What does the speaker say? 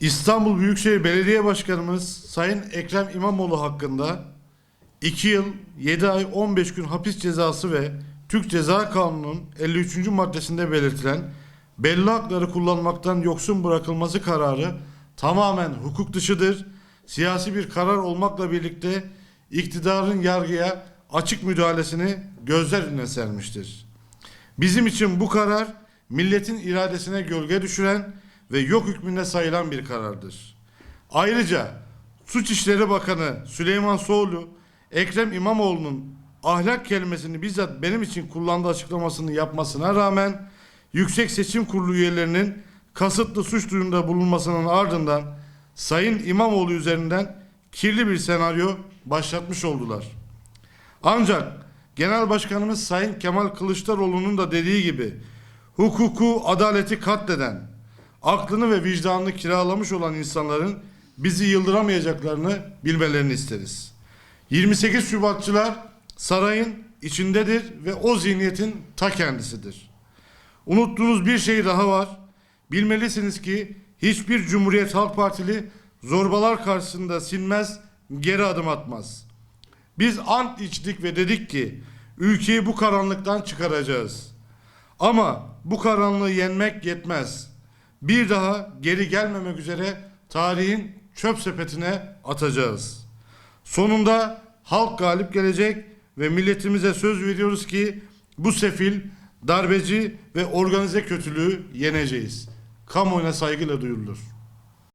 İstanbul Büyükşehir Belediye Başkanımız Sayın Ekrem İmamoğlu hakkında 2 yıl 7 ay 15 gün hapis cezası ve Türk Ceza Kanunu'nun 53. maddesinde belirtilen belli hakları kullanmaktan yoksun bırakılması kararı tamamen hukuk dışıdır. Siyasi bir karar olmakla birlikte iktidarın yargıya açık müdahalesini gözler önüne sermiştir. Bizim için bu karar milletin iradesine gölge düşüren ve yok hükmünde sayılan bir karardır. Ayrıca Suç İşleri Bakanı Süleyman Soğlu, Ekrem İmamoğlu'nun ahlak kelimesini bizzat benim için kullandığı açıklamasını yapmasına rağmen Yüksek Seçim Kurulu üyelerinin kasıtlı suç duyurunda bulunmasının ardından Sayın İmamoğlu üzerinden kirli bir senaryo başlatmış oldular. Ancak Genel Başkanımız Sayın Kemal Kılıçdaroğlu'nun da dediği gibi hukuku, adaleti katleden, aklını ve vicdanını kiralamış olan insanların bizi yıldıramayacaklarını bilmelerini isteriz. 28 Şubatçılar sarayın içindedir ve o zihniyetin ta kendisidir. Unuttuğunuz bir şey daha var. Bilmelisiniz ki hiçbir Cumhuriyet Halk Partili zorbalar karşısında sinmez, geri adım atmaz. Biz ant içtik ve dedik ki ülkeyi bu karanlıktan çıkaracağız. Ama bu karanlığı yenmek yetmez. Bir daha geri gelmemek üzere tarihin çöp sepetine atacağız. Sonunda halk galip gelecek ve milletimize söz veriyoruz ki bu sefil, darbeci ve organize kötülüğü yeneceğiz. Kamuoyuna saygıyla duyurulur.